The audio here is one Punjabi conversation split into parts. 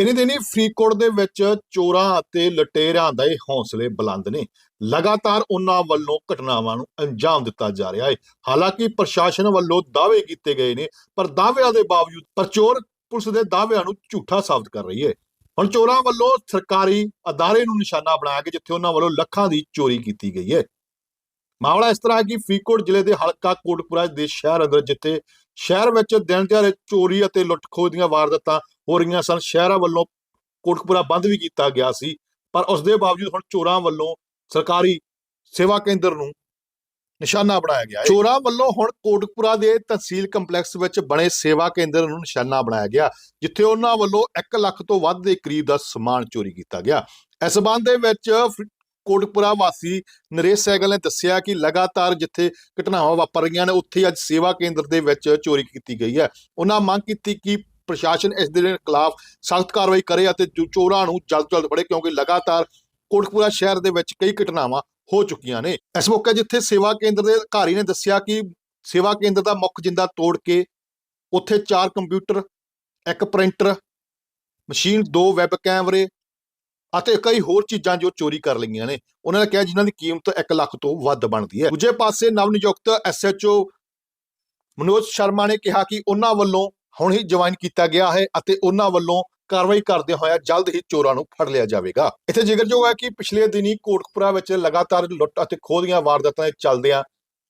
ਇਨੀ ਦਿਨੀ ਫਰੀਦਕੋਟ ਦੇ ਵਿੱਚ ਚੋਰਾਂ ਅਤੇ ਲਟੇਰਿਆਂ ਦੇ ਹੌਸਲੇ ਬੁਲੰਦ ਨੇ। ਲਗਾਤਾਰ ਉਹਨਾਂ ਵੱਲੋਂ ਘਟਨਾਵਾਂ ਨੂੰ ਅੰਜਾਮ ਦਿੱਤਾ ਜਾ ਰਿਹਾ ਹੈ। ਹਾਲਾਂਕਿ ਪ੍ਰਸ਼ਾਸਨ ਵੱਲੋਂ ਦਾਅਵੇ ਕੀਤੇ ਗਏ ਨੇ, ਪਰ ਦਾਅਵਿਆਂ ਦੇ ਬਾਵਜੂਦ ਪਰਚੋਰ ਪੁਲਿਸ ਦੇ ਦਾਅਵਿਆਂ ਨੂੰ ਝੂਠਾ ਸਾਬਤ ਕਰ ਰਹੀ ਹੈ। ਹੁਣ ਚੋਰਾਂ ਵੱਲੋਂ ਸਰਕਾਰੀ ਅਦਾਰੇ ਨੂੰ ਨਿਸ਼ਾਨਾ ਬਣਾਇਆ ਗਿਆ, ਜਿੱਥੇ ਉਹਨਾਂ ਵੱਲੋਂ ਲੱਖਾਂ ਦੀ ਚੋਰੀ ਕੀਤੀ ਗਈ ਹੈ। ਮਾਮਲਾ ਇਸ ਤਰ੍ਹਾਂ ਹੈ ਕਿ ਫਰੀਦਕੋਟ ਜ਼ਿਲ੍ਹੇ ਦੇ ਹਲਕਾ ਕੋਟਪੁਰਾ ਦੇ ਸ਼ਹਿਰ ਅੰਦਰ, ਜਿੱਥੇ ਸ਼ਹਿਰ ਵਿੱਚ ਦਿਨ ਦਿਹਾੜੇ ਚੋਰੀ ਅਤੇ ਲੁੱਟ-ਖੋਹ ਦੀਆਂ ਵਾਰਦਾਤਾਂ ਹੋ ਰਹੀਆਂ ਸਨ। ਸ਼ਹਿਰਾਂ ਵੱਲੋਂ ਕੋਟਕਪੂਰਾ ਬੰਦ ਵੀ ਕੀਤਾ ਗਿਆ ਸੀ, ਪਰ ਉਸ ਦੇ ਬਾਵਜੂਦ ਹੁਣ ਚੋਰਾਂ ਵੱਲੋਂ ਸਰਕਾਰੀ ਸੇਵਾ ਕੇਂਦਰ ਨੂੰ ਨਿਸ਼ਾਨਾ ਬਣਾਇਆ ਗਿਆ। ਚੋਰਾਂ ਵੱਲੋਂ ਹੁਣ ਕੋਟਕਪੂਰਾ ਦੇ ਤਹਿਸੀਲ ਕੰਪਲੈਕਸ ਵਿੱਚ ਬਣੇ ਸੇਵਾ ਕੇਂਦਰ ਨੂੰ ਨਿਸ਼ਾਨਾ ਬਣਾਇਆ ਗਿਆ, ਜਿੱਥੇ ਉਹਨਾਂ ਵੱਲੋਂ 1 ਲੱਖ ਤੋਂ ਵੱਧ ਦੇ ਕਰੀਬ ਦਾ ਸਮਾਨ ਚੋਰੀ ਕੀਤਾ ਗਿਆ। ਇਸ ਸਬੰਧ ਦੇ ਵਿੱਚ ਕੋਟਕਪੁਰਾ ਵਾਸੀ ਨਰੇਸ਼ ਸੈਗਲ ਨੇ ਦੱਸਿਆ ਕਿ ਲਗਾਤਾਰ ਜਿੱਥੇ ਘਟਨਾਵਾਂ ਵਾਪਰ ਰਹੀਆਂ ਨੇ, ਉੱਥੇ ਅੱਜ ਸੇਵਾ ਕੇਂਦਰ ਦੇ ਵਿੱਚ ਚੋਰੀ ਕੀਤੀ ਗਈ ਹੈ। ਉਹਨਾਂ ਮੰਗ ਕੀਤੀ ਕਿ ਪ੍ਰਸ਼ਾਸਨ ਇਸ ਦੇ ਖਿਲਾਫ ਸਖਤ ਕਾਰਵਾਈ ਕਰੇ ਅਤੇ ਚੋਰਾਂ ਨੂੰ ਜਲਦ ਤੋਂ ਜਲਦ ਫੜੇ, ਕਿਉਂਕਿ ਲਗਾਤਾਰ ਕੋਟਕਪੂਰਾ ਸ਼ਹਿਰ ਦੇ ਵਿੱਚ ਕਈ ਘਟਨਾਵਾਂ ਹੋ ਚੁੱਕੀਆਂ ਨੇ। ਇਸ ਮੌਕੇ ਜਿੱਥੇ ਸੇਵਾ ਕੇਂਦਰ ਦੇ ਅਧਿਕਾਰੀ ਨੇ ਦੱਸਿਆ ਕਿ ਸੇਵਾ ਕੇਂਦਰ ਦਾ ਮੁੱਖ ਜਿੰਦਾ ਤੋੜ ਕੇ ਉੱਥੇ ਚਾਰ ਕੰਪਿਊਟਰ, ਇੱਕ ਪ੍ਰਿੰਟਰ, ਮਸ਼ੀਨ, ਦੋ ਵੈਬ ਕੈਮਰੇ ਅਤੇ ਕਈ ਹੋਰ ਚੀਜ਼ਾਂ ਜੋ ਚੋਰੀ ਕਰ ਲਈਆਂ ਨੇ, ਉਹਨਾਂ ਨੇ ਕਿਹਾ ਜਿਨ੍ਹਾਂ ਦੀ ਕੀਮਤ 1 ਲੱਖ ਤੋਂ ਵੱਧ ਬਣਦੀ ਹੈ। ਦੂਜੇ ਪਾਸੇ ਨਵਨਿਯੁਕਤ ਐਸਐਚਓ ਮਨੋਜ ਸ਼ਰਮਾ ਨੇ ਕਿਹਾ ਕਿ ਉਹਨਾਂ ਵੱਲੋਂ ਹੁਣ ਹੀ ਜੁਆਇਨ ਕੀਤਾ ਗਿਆ ਹੈ ਅਤੇ ਉਹਨਾਂ ਵੱਲੋਂ ਕਾਰਵਾਈ ਕਰਦੇ ਹੋਇਆ ਜਲਦ ਹੀ ਚੋਰਾਂ ਨੂੰ ਫੜ ਲਿਆ ਜਾਵੇਗਾ। ਇੱਥੇ ਜ਼ਿਕਰਯੋਗ ਹੈ ਕਿ ਪਿਛਲੇ ਦਿਨੀ ਕੋਟਕਪੁਰਾ ਵਿੱਚ ਲਗਾਤਾਰ ਲੁੱਟ ਅਤੇ ਖੋਹ ਦੀਆਂ ਵਾਰਦਾਤਾਂ ਦੇ ਚੱਲਦਿਆਂ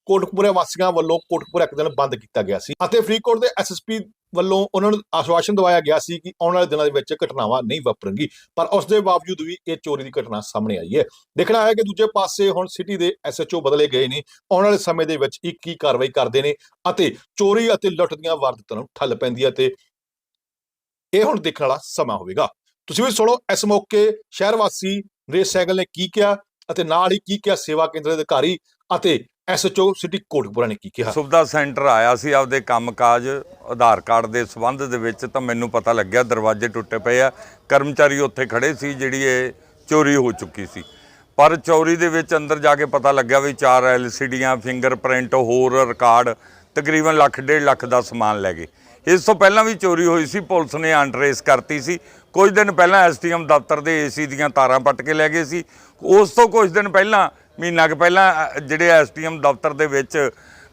ਕੋਟਕਪੁਰਾ ਵਾਸੀਆਂ ਵੱਲੋਂ ਕੋਟਕਪੁਰਾ ਇੱਕ ਦਿਨ ਬੰਦ ਕੀਤਾ ਗਿਆ ਸੀ ਅਤੇ ਫਰੀਦਕੋਟ ਦੇ ਐਸਐਸਪੀ ਵੱਲੋਂ ਉਹਨਾਂ ਨੂੰ ਆਸ਼ਵਾਸਨ ਦਵਾਇਆ ਗਿਆ ਸੀ ਕਿ ਆਉਣ ਵਾਲੇ ਦਿਨਾਂ ਦੇ ਵਿੱਚ ਘਟਨਾਵਾਂ ਨਹੀਂ ਵਾਪਰਨਗੀ, ਪਰ ਉਸ ਦੇ ਬਾਵਜੂਦ ਵੀ ਇਹ ਚੋਰੀ ਦੀ ਘਟਨਾ ਸਾਹਮਣੇ ਆਈ ਹੈ। ਦੇਖਣਾ ਹੈ ਕਿ ਦੂਜੇ ਪਾਸੇ ਹੁਣ ਸਿਟੀ ਦੇ ਐਸਐਚਓ ਬਦਲੇ ਗਏ ਨੇ, ਆਉਣ ਵਾਲੇ ਸਮੇਂ ਦੇ ਵਿੱਚ ਇੱਕ ਕੀ ਕਾਰਵਾਈ ਕਰਦੇ ਨੇ ਅਤੇ ਚੋਰੀ ਅਤੇ ਲੁੱਟ ਦੀਆਂ ਵਾਰਦਾਤਾਂ ਨੂੰ ਠੱਲ ਪੈਂਦੀ ਹੈ ਤੇ ਇਹ ਹੁਣ ਦੇਖਣ ਵਾਲਾ ਸਮਾਂ ਹੋਵੇਗਾ। ਤੁਸੀਂ ਵੀ ਸੁਣੋ, ਇਸ ਮੌਕੇ ਸ਼ਹਿਰ ਵਾਸੀ ਨਰੇਸ਼ ਸੈਗਲ ਨੇ ਕੀ ਕਿਹਾ ਅਤੇ ਨਾਲ ਹੀ ਕੀ ਕਿਹਾ ਸੇਵਾ ਕੇਂਦਰ ਦੇ ਅਧਿਕਾਰੀ ਅਤੇ ਐਸਐਚਓ ਸਿਟੀ ਕੋਟਕਪੂਰਾ ਨੇ ਕੀ ਕਿਹਾ। ਸੁਵਿਧਾ ਸੈਂਟਰ ਆਇਆ ਸੀ ਆਪਦੇ ਕੰਮਕਾਜ, ਆਧਾਰ ਕਾਰਡ ਦੇ ਸੰਬੰਧ ਦੇ ਵਿੱਚ ਤਾਂ ਮੈਨੂੰ ਪਤਾ ਲੱਗਿਆ ਦਰਵਾਜ਼ੇ ਟੁੱਟੇ ਪਏ ਆ। ਕਰਮਚਾਰੀ ਉੱਥੇ ਖੜੇ ਸੀ ਜਿਹੜੀ ਇਹ ਚੋਰੀ ਹੋ ਚੁੱਕੀ ਸੀ। ਪਰ ਚੋਰੀ ਦੇ ਵਿੱਚ ਅੰਦਰ ਜਾ ਕੇ ਪਤਾ ਲੱਗਿਆ ਵੀ ਚਾਰ ਐਲਸੀਡੀਆਂ, ਫਿੰਗਰਪ੍ਰਿੰਟ, ਹੋਰ ਰਿਕਾਰਡ, ਤਕਰੀਬਨ ਲੱਖ, ਡੇਢ ਲੱਖ ਦਾ ਸਮਾਨ ਲੈ ਗਏ। ਇਸ ਤੋਂ ਪਹਿਲਾਂ ਵੀ ਚੋਰੀ ਹੋਈ ਸੀ, ਪੁਲਿਸ ਨੇ ਅੰਡਰੇਸ ਕਰਤੀ ਸੀ। ਕੁਝ ਦਿਨ ਪਹਿਲਾਂ ਐਸਟੀਐਮ ਦਫ਼ਤਰ ਦੇ ਏਸੀ ਦੀਆਂ ਤਾਰਾਂ ਪੱਟ ਕੇ ਲੈ ਗਏ ਸੀ। ਉਸ ਤੋਂ ਕੁਝ ਦਿਨ ਪਹਿਲਾਂ ਮਹੀਨਾ ਕੁ ਪਹਿਲਾਂ ਅ, ਜਿਹੜੇ ਐਸਟੀਐਮ ਦਫ਼ਤਰ ਦੇ ਵਿੱਚ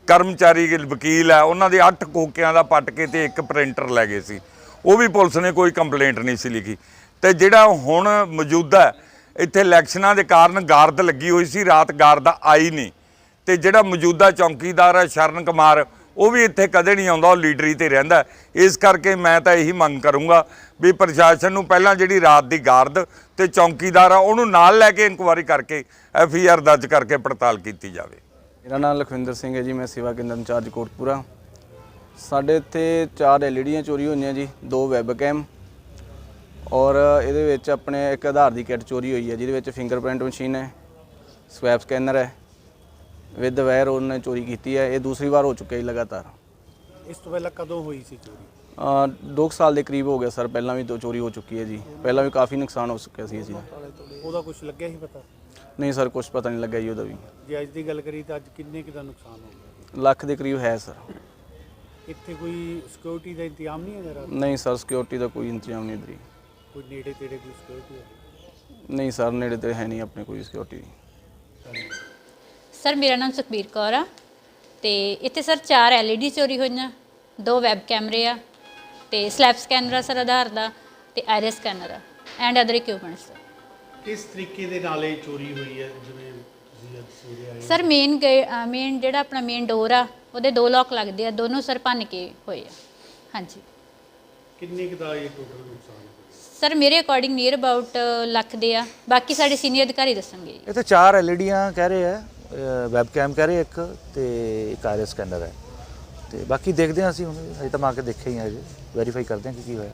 ਕਰਮਚਾਰੀ ਵਕੀਲ ਆ ਉਹਨਾਂ ਦੇ 8 ਕੋਕਿਆਂ ਦਾ ਪੱਟ ਕੇ ਤੇ ਇੱਕ ਪ੍ਰਿੰਟਰ ਲੈ ਗਏ ਸੀ। ਉਹ ਵੀ ਪੁਲਿਸ ਨੇ ਕੋਈ ਕੰਪਲੇਂਟ ਨਹੀਂ ਸੀ ਲਿਖੀ। ਤੇ ਜਿਹੜਾ ਹੁਣ ਮੌਜੂਦਾ ਇੱਥੇ ਇਲੈਕਸ਼ਨਾਂ ਦੇ ਕਾਰਨ ਗਾਰਦ ਲੱਗੀ ਹੋਈ ਸੀ ਰਾਤ ਗਾਰਦ ਆਈ ਨਹੀਂ। ਤੇ ਜਿਹੜਾ ਮੌਜੂਦਾ ਚੌਕੀਦਾਰ ਹੈ ਸ਼ਰਨ ਕੁਮਾਰ ਉਹ ਵੀ ਇੱਥੇ ਕਦੇ ਨਹੀਂ ਆਉਂਦਾ, ਉਹ ਲੀਡਰੀ ਤੇ ਰਹਿੰਦਾ ਇਸ ਕਰਕੇ ਮੈਂ ਤਾਂ ਇਹੀ ਮੰਗ ਕਰੂੰਗਾ ਵੀ ਪ੍ਰਸ਼ਾਸਨ ਨੂੰ ਪਹਿਲਾਂ ਜਿਹੜੀ ਰਾਤ ਦੀ ਗਾਰਦ ਤੇ ਚੌਕੀਦਾਰ ਆ, ਉਹਨੂੰ ਨਾਲ ਲੈ ਕੇ ਇਨਕੁਆਇਰੀ ਕਰਕੇ ਐਫ ਆਈ ਆਰ ਦਰਜ ਕਰਕੇ ਪੜਤਾਲ ਕੀਤੀ ਜਾਵੇ। ਮੇਰਾ ਨਾਮ ਲਖਵਿੰਦਰ ਸਿੰਘ ਹੈ ਜੀ, ਮੈਂ ਸੇਵਾ ਕੇਂਦਰ ਇੰਚਾਰਜ ਕੋਟਪੂਰਾ। ਸਾਡੇ ਇੱਥੇ ਚਾਰ ਐਲਈਡੀਆਂ ਚੋਰੀ ਹੋਈਆਂ ਜੀ, ਦੋ ਵੈਬ ਕੈਮ ਔਰ ਇਹਦੇ ਵਿੱਚ ਆਪਣੇ ਇੱਕ ਆਧਾਰ ਦੀ ਕਿੱਟ ਚੋਰੀ ਹੋਈ ਹੈ, ਜਿਹਦੇ ਵਿੱਚ ਫਿੰਗਰਪ੍ਰਿੰਟ ਮਸ਼ੀਨ ਹੈ, ਸਵੈਪ ਸਕੈਨਰ ਹੈ। ਵਿਦ ਵਾਇਰ ਉਹਨੇ ਚੋਰੀ ਕੀਤੀ ਹੈ ਇਹ ਦੂਸਰੀ ਵਾਰ ਹੋ ਚੁੱਕਿਆ ਜੀ ਲਗਾਤਾਰ। ਇਸ ਤੋਂ ਪਹਿਲਾਂ ਕਦੋਂ ਹੋਈ ਸੀ ਚੋਰੀ? ਅ, ਦੋ ਕੁ ਸਾਲ ਦੇ ਕਰੀਬ ਹੋ ਗਿਆ ਸਰ ਪਹਿਲਾਂ ਵੀ ਦੋ ਚੋਰੀ ਹੋ ਚੁੱਕੀ ਹੈ ਜੀ। ਪਹਿਲਾਂ ਵੀ ਕਾਫੀ ਨੁਕਸਾਨ ਹੋ ਚੁੱਕਿਆ ਸੀ ਜੀ। ਉਹਦਾ ਕੁਝ ਲੱਗਿਆ ਸੀ ਪਤਾ? ਨਹੀਂ ਸਰ ਕੁਝ ਪਤਾ ਨਹੀਂ ਲੱਗਿਆ ਜੀ ਉਹਦਾ ਵੀ। ਜੇ ਅੱਜ ਦੀ ਗੱਲ ਕਰੀ ਤਾਂ ਅੱਜ ਕਿੰਨੇ ਕੁ ਦਾ ਨੁਕਸਾਨ ਹੋ ਗਿਆ? ਲੱਖ ਦੇ ਕਰੀਬ ਹੈ ਸਰ। ਇੱਥੇ ਕੋਈ ਸਿਕਿਉਰਿਟੀ ਦਾ ਇੰਤਜ਼ਾਮ ਨਹੀਂ ਹੈ ਜਰਾ ਨਹੀਂ ਸਰ ਸਿਕਿਉਰਿਟੀ ਦਾ ਕੋਈ ਇੰਤਜ਼ਾਮ ਨਹੀਂ ਇੱਧਰ। ਕੋਈ ਨੇੜੇ ਤੇੜੇ ਕੋਈ ਸਿਕਿਉਰਿਟੀ ਹੈ? ਨਹੀਂ ਸਰ ਨੇੜੇ ਤੇ ਹੈ ਨਹੀਂ ਆਪਣੇ ਕੋਈ ਸਿਕਿਉਰਿਟੀ ਸਰ ਮੇਰਾ ਨਾਮ ਸੁਖਬੀਰ ਕੌਰ ਆ ਤੇ ਇੱਥੇ ਸਰ ਚਾਰ ਐਲਈਡੀ ਚੋਰੀ ਹੋਈਆਂ ਦੋ ਵੈਬ ਕੈਮਰੇ ਆ ਤੇ ਸਲੈਬ ਸਕੈਨਰ ਆ ਸਰ ਆਧਾਰ ਦਾ ਤੇ ਆਈਰਿਸ ਸਕੈਨਰ ਆ ਐਂਡ ਅਦਰ ਇਕਵਿਪਮੈਂਟਸ ਕਿਸ ਤਰੀਕੇ ਦੇ ਨਾਲ ਇਹ ਚੋਰੀ ਹੋਈ ਹੈ ਜਿਵੇਂ ਤੁਸੀਂ ਅੱਜ ਸਵੇਰੇ ਆਏ ਸਰ ਮੇਨ ਮੇਨ ਜਿਹੜਾ ਆਪਣਾ ਮੇਨ ਡੋਰ ਆ ਉਹਦੇ ਦੋ ਲੋਕ ਲੱਗਦੇ ਆ ਦੋਨੋਂ ਸਰ ਭੰਨ ਕੇ ਹੋਏ ਆ। ਹਾਂਜੀ। ਕਿੰਨੇ ਕੁ ਦਾ ਇਹ ਟੋਟਲ ਨੁਕਸਾਨ ਹੈ ਸਰ ਮੇਰੇ ਅਕੋਰਡਿੰਗ ਨੀਅਰ ਅਬਾਊਟ ਲੱਖ ਦੇ ਆ। ਬਾਕੀ ਸਾਡੇ ਸੀਨੀਅਰ ਅਧਿਕਾਰੀ ਦੱਸਣਗੇ। ਇਹ ਤਾਂ ਚਾਰ ਐਲਈਡੀਆਂ ਕਹਿ ਰਹੇ ਆ। ਵੈਬ ਕੈਮ ਕਹਿ ਰਹੇ ਇੱਕ ਤੇ ਇੱਕ ਆਈਰਿਸ ਸਕੈਨਰ ਹੈ। ਤੇ ਬਾਕੀ ਦੇਖਦੇ ਹਾਂ ਅਸੀਂ ਹੁਣ ਅਜੇ ਤਾਂ ਮੈਂ ਕੇ ਦੇਖਿਆ ਹੀ ਆ ਜੀ ਵੈਰੀਫਾਈ ਕਰਦੇ ਹਾਂ ਕਿ ਕੀ ਹੋਇਆ।